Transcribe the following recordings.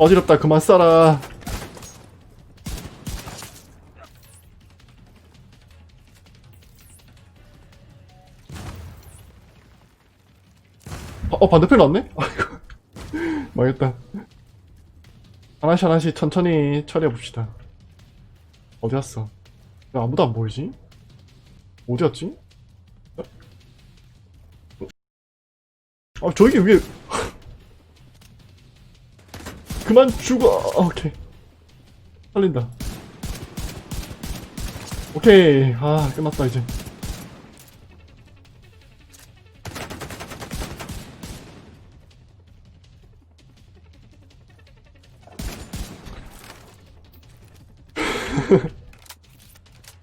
어지럽다 그만 싸라 어, 어 반대편 왔네? 아이고 망했다 하나씩 하나씩 천천히 처리해봅시다 어디 갔어? 야, 아무도 안 보이지? 어디 갔지? 아 저기 위에 그만 죽어. 아, 오케이. 살린다. 오케이. 아 끝났다 이제.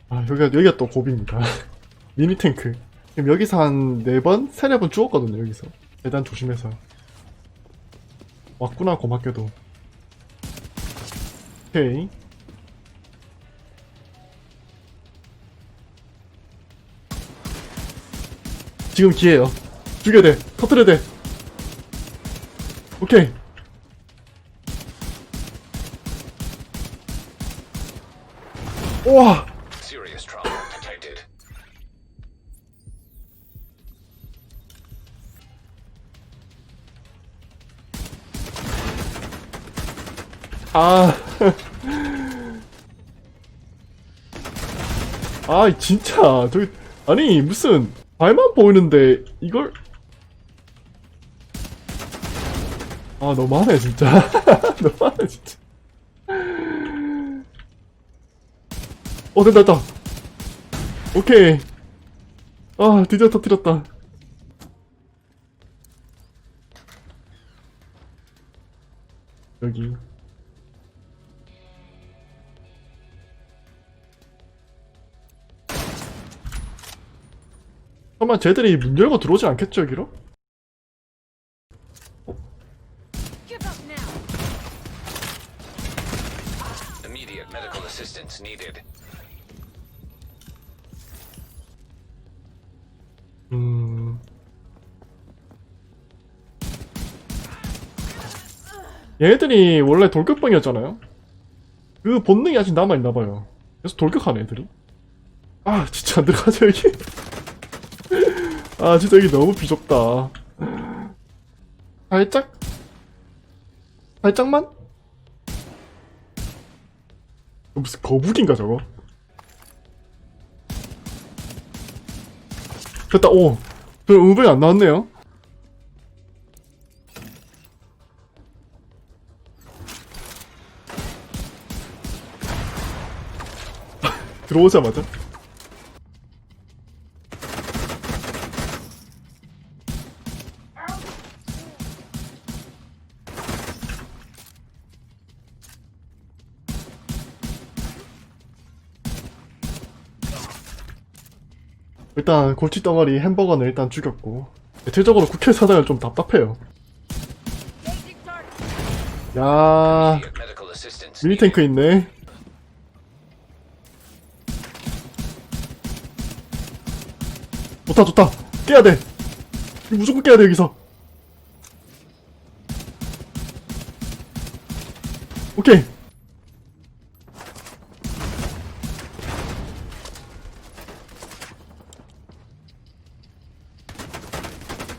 아 여기가 여기가 또 고비입니다. 미니 탱크. 지금 여기서 한네번 세네 번 죽었거든요 여기서. 계단 조심해서. 왔구나 고맙게도 오케이. 지금 기회요. 죽여야 돼. 터트려야 돼. 오케이. 우와. 아. 아, 진짜. 저기, 아니, 무슨, 발만 보이는데, 이걸. 아, 너무하네, 진짜. 너무하네, 진짜. 어, 됐다, 됐다. 오케이. 아, 드디어 터뜨렸다. 여기. 설마 쟤들이 문 열고 들어오지 않겠죠, 여기로? Give up now. Immediate medical assistance needed. 음. 얘네들이 원래 돌격병이었잖아요? 그 본능이 아직 남아있나봐요. 그래서 돌격하네, 애들이. 아, 진짜 안 들어가죠, 여기? 아, 진짜 여기 너무 비좁다. 살짝? 살짝만? 무슨 거북인가, 저거? 됐다, 오. 저 음성이 안 나왔네요. 들어오자마자. 일단 골치 덩어리 햄버거는 일단 죽였고 대체적으로 국회 사장은 좀 답답해요. 야 Immediate medical assistance 미니 needed. 탱크 있네. 좋다 좋다 깨야 돼. 이거 무조건 깨야 돼 여기서. 오케이.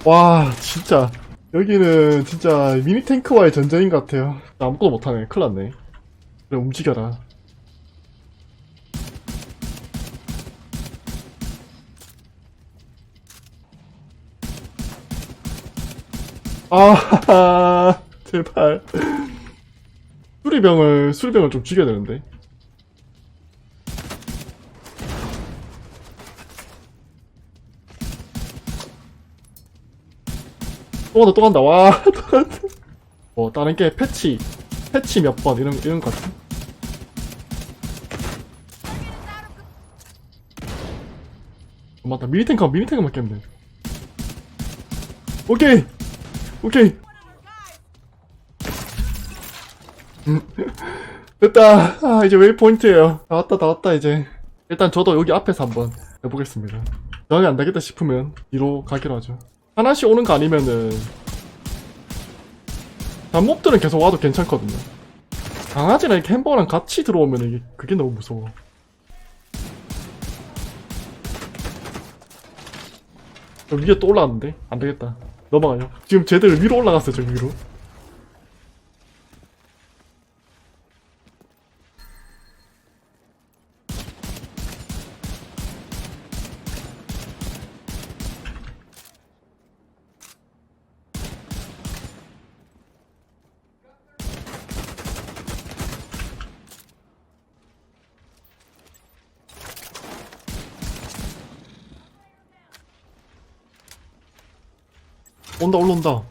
와 진짜 여기는 진짜 미니 탱크와의 전쟁인 것 같아요. 아무것도 못하네. 큰일 났네. 그래 움직여라. 아 제발 수리병을 수리병을 좀 죽여야 되는데. 또 간다 또 간다. 와 또 간다. 뭐 다른 게 패치 패치 몇 번 이런 이런 것 같아. 어, 맞다. 미니탱크 미니탱크만 깨면 돼. 오케이. 오케이. 음, 됐다. 아 이제 웨이포인트에요. 다 왔다 다 왔다 이제. 일단 저도 여기 앞에서 한번 해보겠습니다. 저항이 안 되겠다 싶으면 뒤로 가기로 하죠 하나씩 오는 거 아니면은 잡몹들은 계속 와도 괜찮거든요. 강아지랑 이렇게 햄버거랑 같이 들어오면 이게 그게 너무 무서워. 저 위에 또 올라왔는데? 안 되겠다. 넘어가요. 지금 쟤들 위로 올라갔어요 저 위로 온다 올라온다.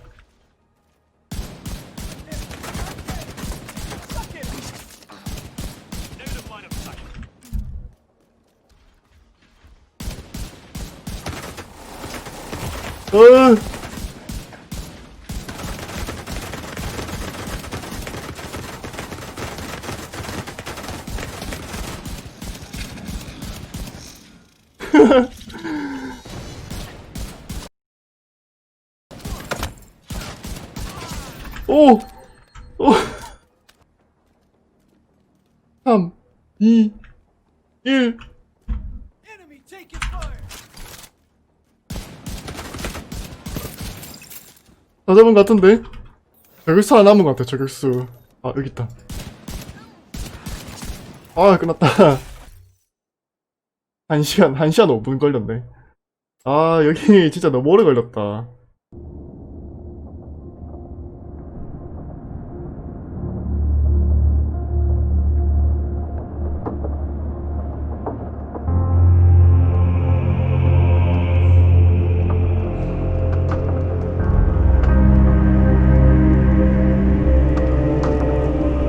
어 오! 오! 3, 2, 1. 다 잡은 것 같은데? 저격수 하나 남은 것 같아, 저격수. 아, 여기 있다. 아, 끝났다. 1시간, 1시간 5분 걸렸네. 아, 여기 진짜 너무 오래 걸렸다.